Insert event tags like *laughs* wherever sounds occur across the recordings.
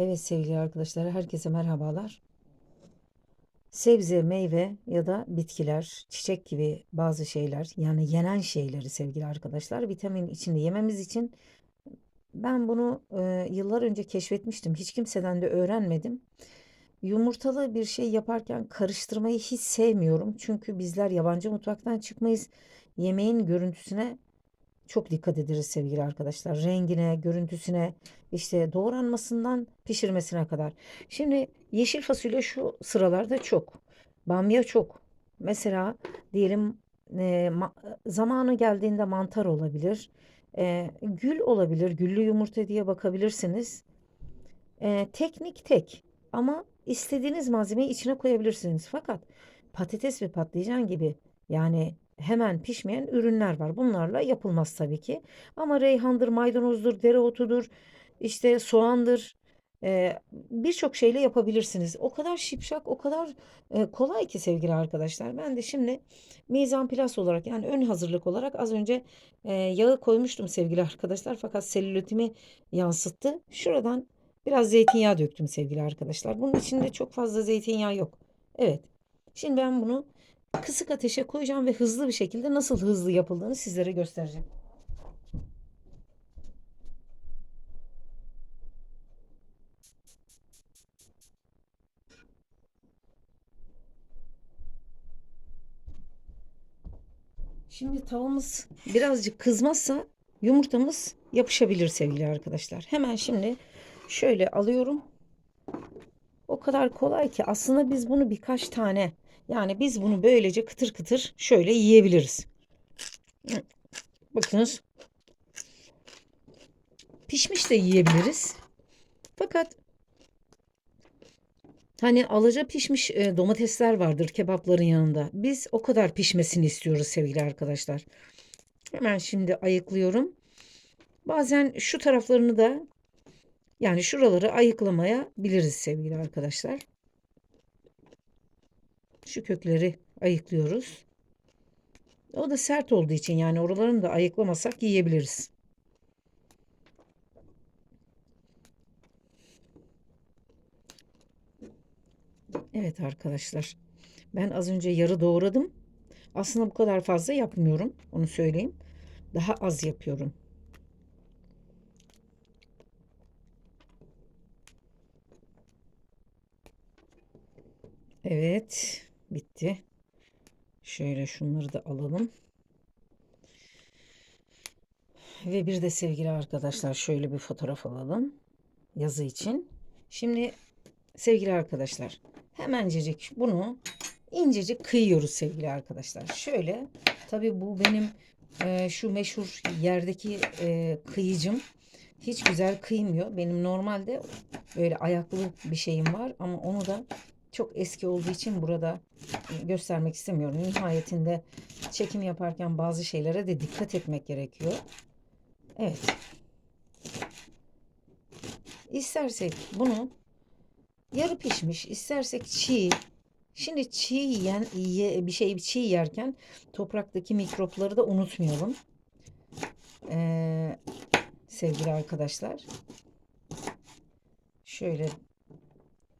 Evet sevgili arkadaşlar, herkese merhabalar. Sebze, meyve ya da bitkiler, çiçek gibi bazı şeyler, yani yenen şeyleri sevgili arkadaşlar, vitamin içinde yememiz için ben bunu e, yıllar önce keşfetmiştim. Hiç kimseden de öğrenmedim. Yumurtalı bir şey yaparken karıştırmayı hiç sevmiyorum. Çünkü bizler yabancı mutfaktan çıkmayız. Yemeğin görüntüsüne çok dikkat ederiz sevgili arkadaşlar. Rengine, görüntüsüne, işte doğranmasından pişirmesine kadar. Şimdi yeşil fasulye şu sıralarda çok. Bamya çok. Mesela diyelim e, ma- zamanı geldiğinde mantar olabilir. E, gül olabilir. Güllü yumurta diye bakabilirsiniz. E, teknik tek ama istediğiniz malzemeyi içine koyabilirsiniz. Fakat patates ve patlıcan gibi yani hemen pişmeyen ürünler var. Bunlarla yapılmaz tabii ki. Ama reyhandır, maydanozdur, dereotudur, işte soğandır. e, birçok şeyle yapabilirsiniz. O kadar şipşak, o kadar e, kolay ki sevgili arkadaşlar. Ben de şimdi mizan plas olarak yani ön hazırlık olarak az önce e, yağı koymuştum sevgili arkadaşlar. Fakat selülitimi yansıttı. Şuradan Biraz zeytinyağı döktüm sevgili arkadaşlar. Bunun içinde çok fazla zeytinyağı yok. Evet. Şimdi ben bunu kısık ateşe koyacağım ve hızlı bir şekilde nasıl hızlı yapıldığını sizlere göstereceğim. Şimdi tavamız birazcık kızmazsa yumurtamız yapışabilir sevgili arkadaşlar. Hemen şimdi şöyle alıyorum. O kadar kolay ki aslında biz bunu birkaç tane yani biz bunu böylece kıtır kıtır şöyle yiyebiliriz. Bakınız. Pişmiş de yiyebiliriz. Fakat hani alaca pişmiş e, domatesler vardır kebapların yanında. Biz o kadar pişmesini istiyoruz sevgili arkadaşlar. Hemen şimdi ayıklıyorum. Bazen şu taraflarını da yani şuraları ayıklamaya biliriz sevgili arkadaşlar. Şu kökleri ayıklıyoruz. O da sert olduğu için yani oralarını da ayıklamasak yiyebiliriz. Evet arkadaşlar. Ben az önce yarı doğradım. Aslında bu kadar fazla yapmıyorum. Onu söyleyeyim. Daha az yapıyorum. Evet, bitti. Şöyle şunları da alalım. Ve bir de sevgili arkadaşlar şöyle bir fotoğraf alalım. Yazı için. Şimdi sevgili arkadaşlar hemencecik bunu incecik kıyıyoruz sevgili arkadaşlar. Şöyle tabii bu benim e, şu meşhur yerdeki e, kıyıcım hiç güzel kıymıyor. Benim normalde böyle ayaklı bir şeyim var ama onu da çok eski olduğu için burada göstermek istemiyorum. Nihayetinde çekim yaparken bazı şeylere de dikkat etmek gerekiyor. Evet. İstersek bunu yarı pişmiş, istersek çiğ. Şimdi çiğ yiyen bir şey çiğ yerken topraktaki mikropları da unutmayalım. Ee, sevgili arkadaşlar. Şöyle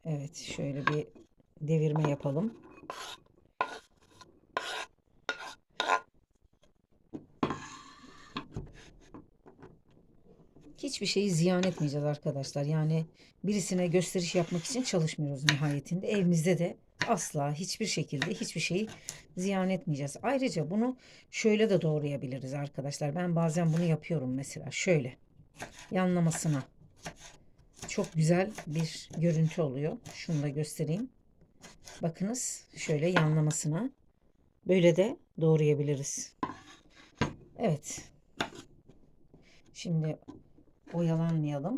evet şöyle bir devirme yapalım. Hiçbir şeyi ziyan etmeyeceğiz arkadaşlar. Yani birisine gösteriş yapmak için çalışmıyoruz nihayetinde. Evimizde de asla hiçbir şekilde hiçbir şeyi ziyan etmeyeceğiz. Ayrıca bunu şöyle de doğrayabiliriz arkadaşlar. Ben bazen bunu yapıyorum mesela şöyle yanlamasına. Çok güzel bir görüntü oluyor. Şunu da göstereyim. Bakınız şöyle yanlamasına. Böyle de doğrayabiliriz. Evet. Şimdi oyalanmayalım.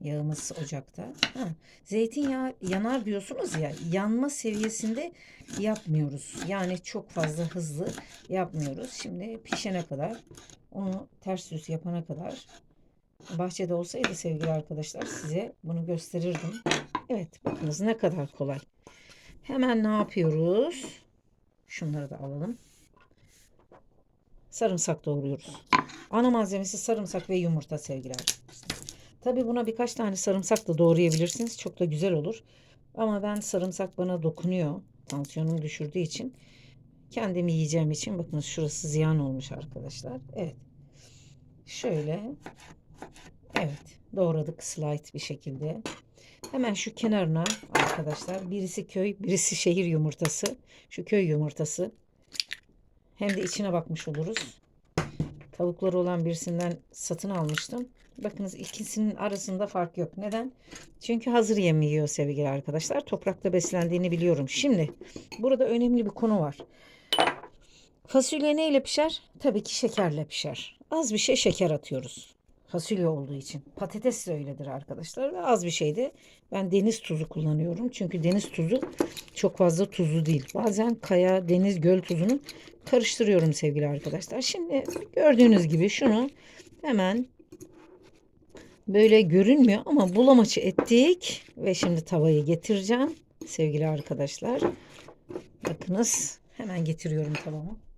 Yağımız ocakta. Ha, zeytinyağı yanar diyorsunuz ya yanma seviyesinde yapmıyoruz. Yani çok fazla hızlı yapmıyoruz. Şimdi pişene kadar onu ters yüz yapana kadar bahçede olsaydı sevgili arkadaşlar size bunu gösterirdim. Evet bakınız ne kadar kolay. Hemen ne yapıyoruz? Şunları da alalım. Sarımsak doğruyoruz. Ana malzemesi sarımsak ve yumurta sevgili arkadaşlar. Tabii buna birkaç tane sarımsak da doğrayabilirsiniz. Çok da güzel olur. Ama ben sarımsak bana dokunuyor. Tansiyonumu düşürdüğü için. Kendim yiyeceğim için bakın şurası ziyan olmuş arkadaşlar. Evet. Şöyle. Evet. Doğradık slide bir şekilde. Hemen şu kenarına arkadaşlar birisi köy birisi şehir yumurtası. Şu köy yumurtası. Hem de içine bakmış oluruz. Tavukları olan birisinden satın almıştım. Bakınız ikisinin arasında fark yok. Neden? Çünkü hazır yem yiyor sevgili arkadaşlar. Toprakta beslendiğini biliyorum. Şimdi burada önemli bir konu var. Fasulye neyle pişer? Tabii ki şekerle pişer. Az bir şey şeker atıyoruz. Fasulye olduğu için. Patates de öyledir arkadaşlar. Ve az bir şey de ben deniz tuzu kullanıyorum. Çünkü deniz tuzu çok fazla tuzlu değil. Bazen kaya, deniz, göl tuzunu karıştırıyorum sevgili arkadaşlar. Şimdi gördüğünüz gibi şunu hemen böyle görünmüyor ama bulamaçı ettik ve şimdi tavayı getireceğim sevgili arkadaşlar. Bakınız hemen getiriyorum tavamı.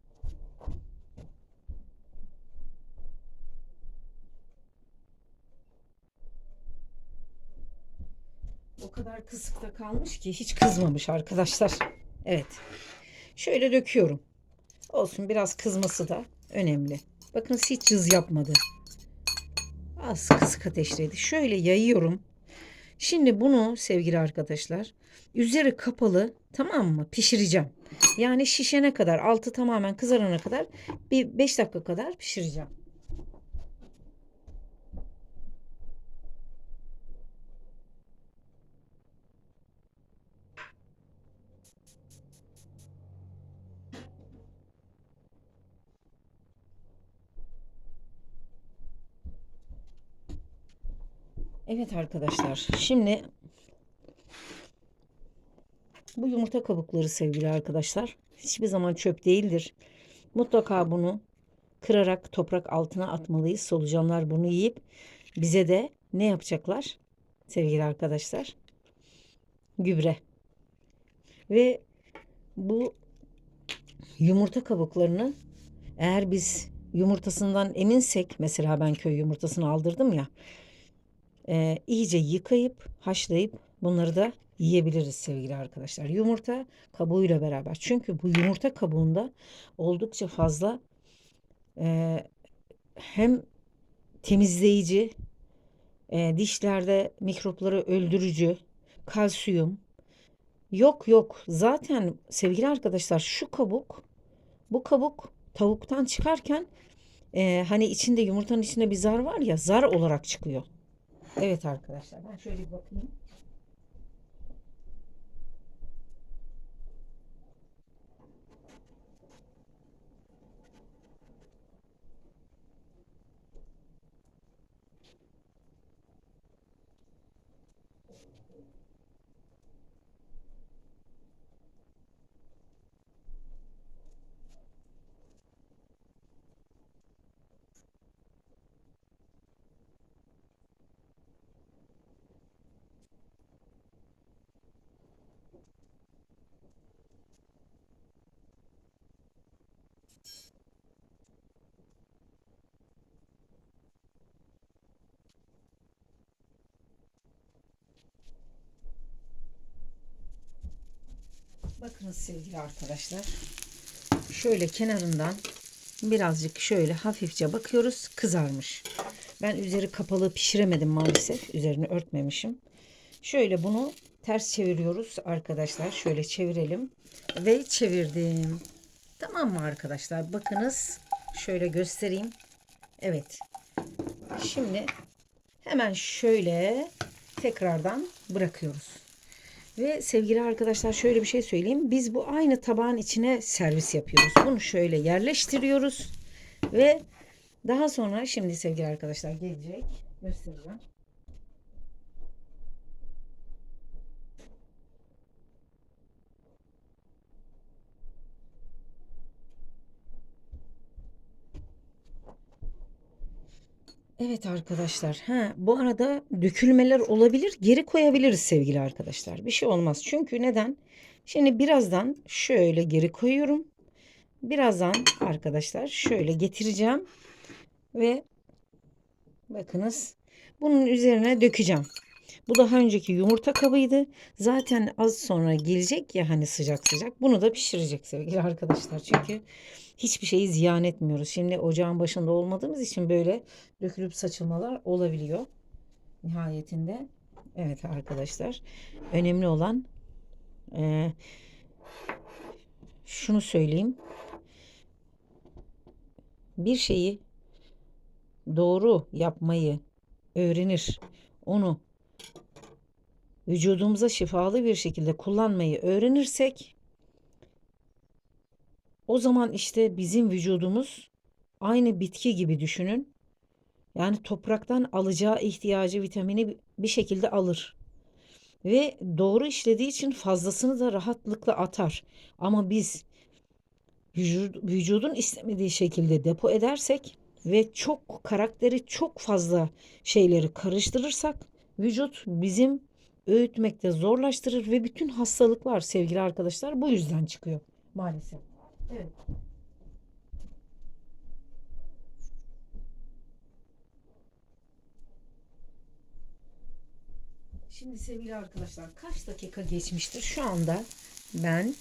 O kadar kısıkta kalmış ki hiç kızmamış arkadaşlar. Evet. Şöyle döküyorum. Olsun biraz kızması da önemli. Bakın hiç cız yapmadı. Az kısık ateşteydi. Şöyle yayıyorum. Şimdi bunu sevgili arkadaşlar üzeri kapalı tamam mı pişireceğim. Yani şişene kadar altı tamamen kızarana kadar bir 5 dakika kadar pişireceğim. Evet arkadaşlar şimdi bu yumurta kabukları sevgili arkadaşlar hiçbir zaman çöp değildir. Mutlaka bunu kırarak toprak altına atmalıyız. Solucanlar bunu yiyip bize de ne yapacaklar sevgili arkadaşlar? Gübre. Ve bu yumurta kabuklarını eğer biz yumurtasından eminsek mesela ben köy yumurtasını aldırdım ya e, iyice yıkayıp haşlayıp bunları da yiyebiliriz sevgili arkadaşlar. Yumurta kabuğuyla beraber. Çünkü bu yumurta kabuğunda oldukça fazla e, hem temizleyici, e, dişlerde mikropları öldürücü, kalsiyum. Yok yok zaten sevgili arkadaşlar şu kabuk bu kabuk tavuktan çıkarken e, hani içinde yumurtanın içinde bir zar var ya zar olarak çıkıyor. Evet arkadaşlar ben şöyle bir bakayım. Bakınız sevgili arkadaşlar. Şöyle kenarından birazcık şöyle hafifçe bakıyoruz. Kızarmış. Ben üzeri kapalı pişiremedim maalesef. Üzerini örtmemişim. Şöyle bunu ters çeviriyoruz arkadaşlar. Şöyle çevirelim. Ve çevirdim. Tamam mı arkadaşlar? Bakınız. Şöyle göstereyim. Evet. Şimdi hemen şöyle tekrardan bırakıyoruz. Ve sevgili arkadaşlar şöyle bir şey söyleyeyim. Biz bu aynı tabağın içine servis yapıyoruz. Bunu şöyle yerleştiriyoruz. Ve daha sonra şimdi sevgili arkadaşlar gelecek. Göstereceğim. Evet arkadaşlar. Ha, bu arada dökülmeler olabilir. Geri koyabiliriz sevgili arkadaşlar. Bir şey olmaz. Çünkü neden? Şimdi birazdan şöyle geri koyuyorum. Birazdan arkadaşlar şöyle getireceğim. Ve bakınız bunun üzerine dökeceğim. Bu daha önceki yumurta kabıydı. Zaten az sonra gelecek ya hani sıcak sıcak. Bunu da pişirecek sevgili arkadaşlar. Çünkü hiçbir şeyi ziyan etmiyoruz. Şimdi ocağın başında olmadığımız için böyle dökülüp saçılmalar olabiliyor. Nihayetinde evet arkadaşlar önemli olan e, şunu söyleyeyim. Bir şeyi doğru yapmayı öğrenir. Onu vücudumuza şifalı bir şekilde kullanmayı öğrenirsek o zaman işte bizim vücudumuz aynı bitki gibi düşünün. Yani topraktan alacağı ihtiyacı vitamini bir şekilde alır. Ve doğru işlediği için fazlasını da rahatlıkla atar. Ama biz vücudun istemediği şekilde depo edersek ve çok karakteri çok fazla şeyleri karıştırırsak vücut bizim öğütmekte zorlaştırır ve bütün hastalıklar sevgili arkadaşlar bu yüzden çıkıyor maalesef. Şimdi sevgili arkadaşlar kaç dakika geçmiştir? Şu anda ben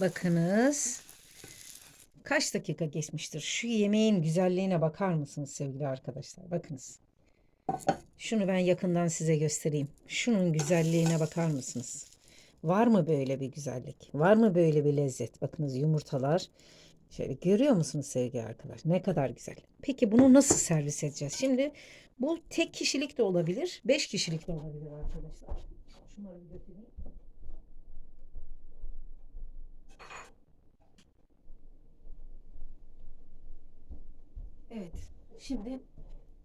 bakınız kaç dakika geçmiştir? Şu yemeğin güzelliğine bakar mısınız sevgili arkadaşlar? Bakınız. Şunu ben yakından size göstereyim. Şunun güzelliğine bakar mısınız? Var mı böyle bir güzellik? Var mı böyle bir lezzet? Bakınız yumurtalar. Şöyle görüyor musunuz sevgili arkadaş? Ne kadar güzel. Peki bunu nasıl servis edeceğiz? Şimdi bu tek kişilik de olabilir. Beş kişilik de olabilir arkadaşlar. Şunları bir. Evet. Şimdi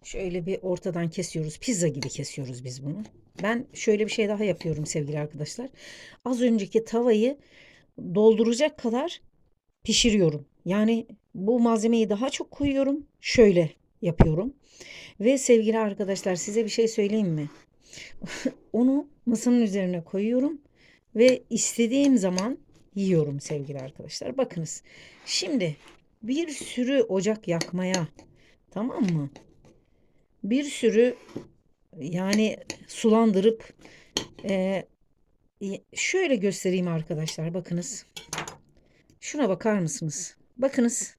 şöyle bir ortadan kesiyoruz. Pizza gibi kesiyoruz biz bunu. Ben şöyle bir şey daha yapıyorum sevgili arkadaşlar. Az önceki tavayı dolduracak kadar pişiriyorum. Yani bu malzemeyi daha çok koyuyorum. Şöyle yapıyorum. Ve sevgili arkadaşlar size bir şey söyleyeyim mi? *laughs* Onu masanın üzerine koyuyorum ve istediğim zaman yiyorum sevgili arkadaşlar. Bakınız. Şimdi bir sürü ocak yakmaya tamam mı? Bir sürü yani sulandırıp e, şöyle göstereyim arkadaşlar bakınız. Şuna bakar mısınız? Bakınız.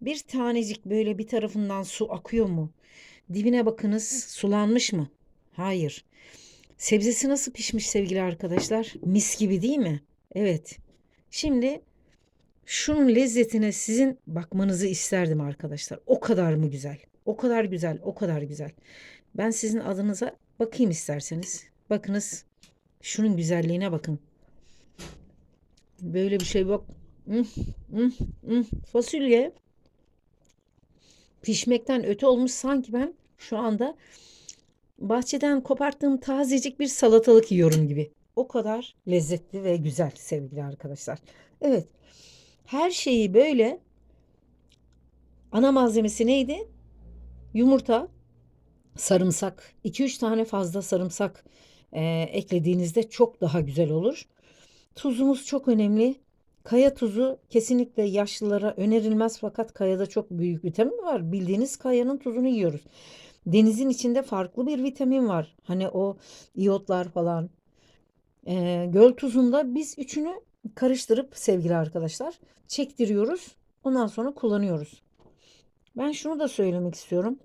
Bir tanecik böyle bir tarafından su akıyor mu? Dibine bakınız sulanmış mı? Hayır. Sebzesi nasıl pişmiş sevgili arkadaşlar? Mis gibi değil mi? Evet. Şimdi şunun lezzetine sizin bakmanızı isterdim arkadaşlar. O kadar mı güzel? O kadar güzel, o kadar güzel. Ben sizin adınıza bakayım isterseniz. Bakınız. Şunun güzelliğine bakın. Böyle bir şey bak. Fasulye pişmekten öte olmuş sanki ben şu anda bahçeden koparttığım tazecik bir salatalık yiyorum gibi. O kadar lezzetli ve güzel sevgili arkadaşlar. Evet. Her şeyi böyle ana malzemesi neydi? Yumurta, sarımsak, 2-3 tane fazla sarımsak e, eklediğinizde çok daha güzel olur. Tuzumuz çok önemli. Kaya tuzu kesinlikle yaşlılara önerilmez fakat kayada çok büyük vitamin var. Bildiğiniz kayanın tuzunu yiyoruz. Denizin içinde farklı bir vitamin var. Hani o iyotlar falan. E, göl tuzunda biz üçünü karıştırıp sevgili arkadaşlar çektiriyoruz. Ondan sonra kullanıyoruz. Ben şunu da söylemek istiyorum.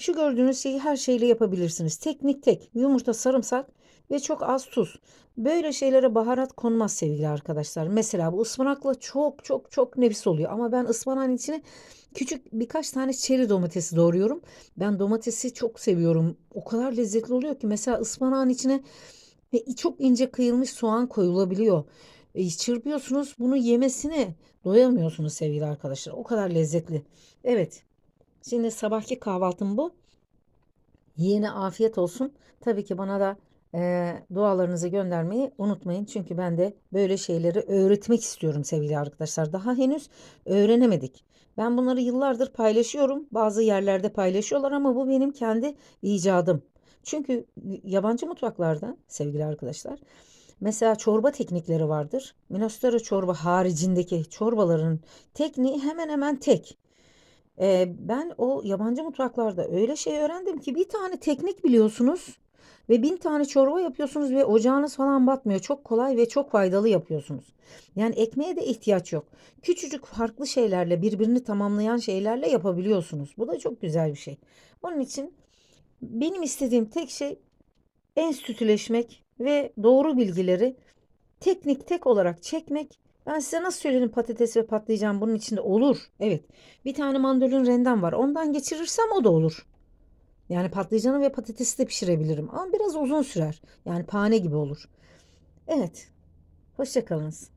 Şu gördüğünüz şeyi her şeyle yapabilirsiniz. Teknik tek. Yumurta, sarımsak ve çok az tuz. Böyle şeylere baharat konmaz sevgili arkadaşlar. Mesela bu ıspanakla çok çok çok nefis oluyor. Ama ben ıspanağın içine küçük birkaç tane çeri domatesi doğruyorum. Ben domatesi çok seviyorum. O kadar lezzetli oluyor ki mesela ıspanağın içine çok ince kıyılmış soğan koyulabiliyor. E, çırpıyorsunuz bunu yemesine doyamıyorsunuz sevgili arkadaşlar. O kadar lezzetli. Evet Şimdi sabahki kahvaltım bu. Yeni afiyet olsun. Tabii ki bana da e, dualarınızı göndermeyi unutmayın. Çünkü ben de böyle şeyleri öğretmek istiyorum sevgili arkadaşlar. Daha henüz öğrenemedik. Ben bunları yıllardır paylaşıyorum. Bazı yerlerde paylaşıyorlar ama bu benim kendi icadım. Çünkü yabancı mutfaklarda sevgili arkadaşlar mesela çorba teknikleri vardır. Minostera çorba haricindeki çorbaların tekniği hemen hemen tek. Eee, ben o yabancı mutfaklarda öyle şey öğrendim ki bir tane teknik biliyorsunuz ve bin tane çorba yapıyorsunuz ve ocağınız falan batmıyor. Çok kolay ve çok faydalı yapıyorsunuz. Yani ekmeğe de ihtiyaç yok. Küçücük farklı şeylerle birbirini tamamlayan şeylerle yapabiliyorsunuz. Bu da çok güzel bir şey. Onun için benim istediğim tek şey enstitüleşmek ve doğru bilgileri teknik tek olarak çekmek. Ben size nasıl söyledim patates ve patlıcan bunun içinde olur. Evet. Bir tane mandolin rendem var. Ondan geçirirsem o da olur. Yani patlıcanı ve patatesi de pişirebilirim. Ama biraz uzun sürer. Yani pane gibi olur. Evet. Hoşça kalınız.